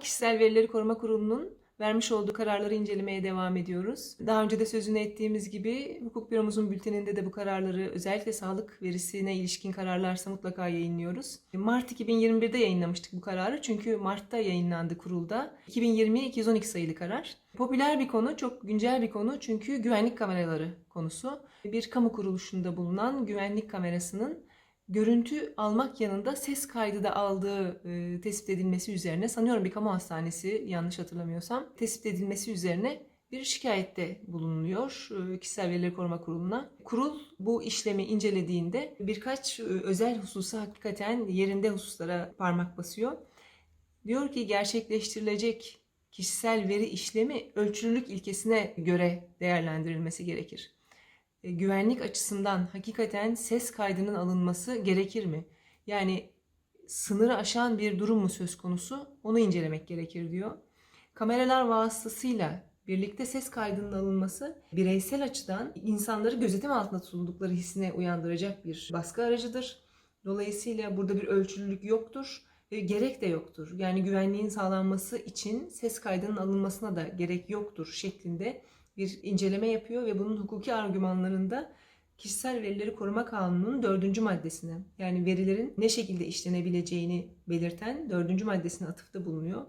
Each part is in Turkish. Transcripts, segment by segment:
Kişisel Verileri Koruma Kurulu'nun vermiş olduğu kararları incelemeye devam ediyoruz. Daha önce de sözünü ettiğimiz gibi hukuk büromuzun bülteninde de bu kararları özellikle sağlık verisine ilişkin kararlarsa mutlaka yayınlıyoruz. Mart 2021'de yayınlamıştık bu kararı çünkü Mart'ta yayınlandı kurulda. 2020-212 sayılı karar. Popüler bir konu, çok güncel bir konu çünkü güvenlik kameraları konusu. Bir kamu kuruluşunda bulunan güvenlik kamerasının görüntü almak yanında ses kaydı da aldığı e, tespit edilmesi üzerine sanıyorum bir kamu hastanesi yanlış hatırlamıyorsam tespit edilmesi üzerine bir şikayette bulunuyor e, Kişisel Verileri Koruma Kurulu'na. Kurul bu işlemi incelediğinde birkaç e, özel hususa hakikaten yerinde hususlara parmak basıyor. Diyor ki gerçekleştirilecek kişisel veri işlemi ölçülülük ilkesine göre değerlendirilmesi gerekir güvenlik açısından hakikaten ses kaydının alınması gerekir mi? Yani sınırı aşan bir durum mu söz konusu? Onu incelemek gerekir diyor. Kameralar vasıtasıyla birlikte ses kaydının alınması bireysel açıdan insanları gözetim altında tutuldukları hissine uyandıracak bir baskı aracıdır. Dolayısıyla burada bir ölçülülük yoktur ve gerek de yoktur. Yani güvenliğin sağlanması için ses kaydının alınmasına da gerek yoktur şeklinde bir inceleme yapıyor ve bunun hukuki argümanlarında Kişisel Verileri Koruma Kanunu'nun dördüncü maddesine yani verilerin ne şekilde işlenebileceğini belirten dördüncü maddesine atıfta bulunuyor.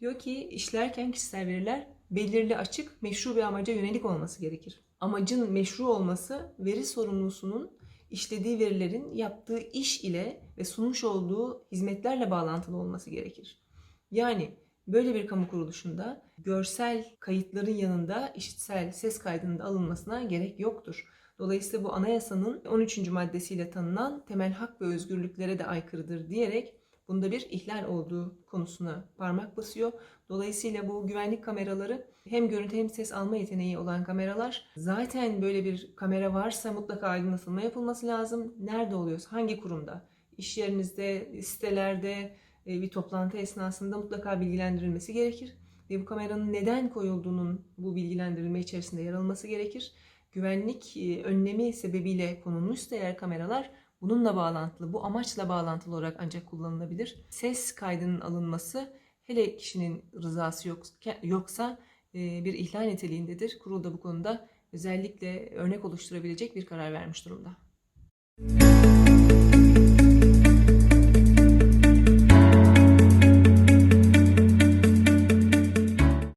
Diyor ki işlerken kişisel veriler belirli açık meşru bir amaca yönelik olması gerekir. Amacın meşru olması veri sorumlusunun işlediği verilerin yaptığı iş ile ve sunmuş olduğu hizmetlerle bağlantılı olması gerekir. Yani Böyle bir kamu kuruluşunda görsel kayıtların yanında işitsel ses kaydının da alınmasına gerek yoktur. Dolayısıyla bu anayasanın 13. maddesiyle tanınan temel hak ve özgürlüklere de aykırıdır diyerek bunda bir ihlal olduğu konusuna parmak basıyor. Dolayısıyla bu güvenlik kameraları hem görüntü hem ses alma yeteneği olan kameralar zaten böyle bir kamera varsa mutlaka aydınlatılma yapılması lazım. Nerede oluyorsa, hangi kurumda, iş yerinizde, sitelerde, bir toplantı esnasında mutlaka bilgilendirilmesi gerekir. Ve bu kameranın neden koyulduğunun bu bilgilendirilme içerisinde yer alması gerekir. Güvenlik e, önlemi sebebiyle konulmuşsa eğer kameralar bununla bağlantılı, bu amaçla bağlantılı olarak ancak kullanılabilir. Ses kaydının alınması hele kişinin rızası yoksa e, bir ihlal niteliğindedir. Kurul da bu konuda özellikle örnek oluşturabilecek bir karar vermiş durumda. Müzik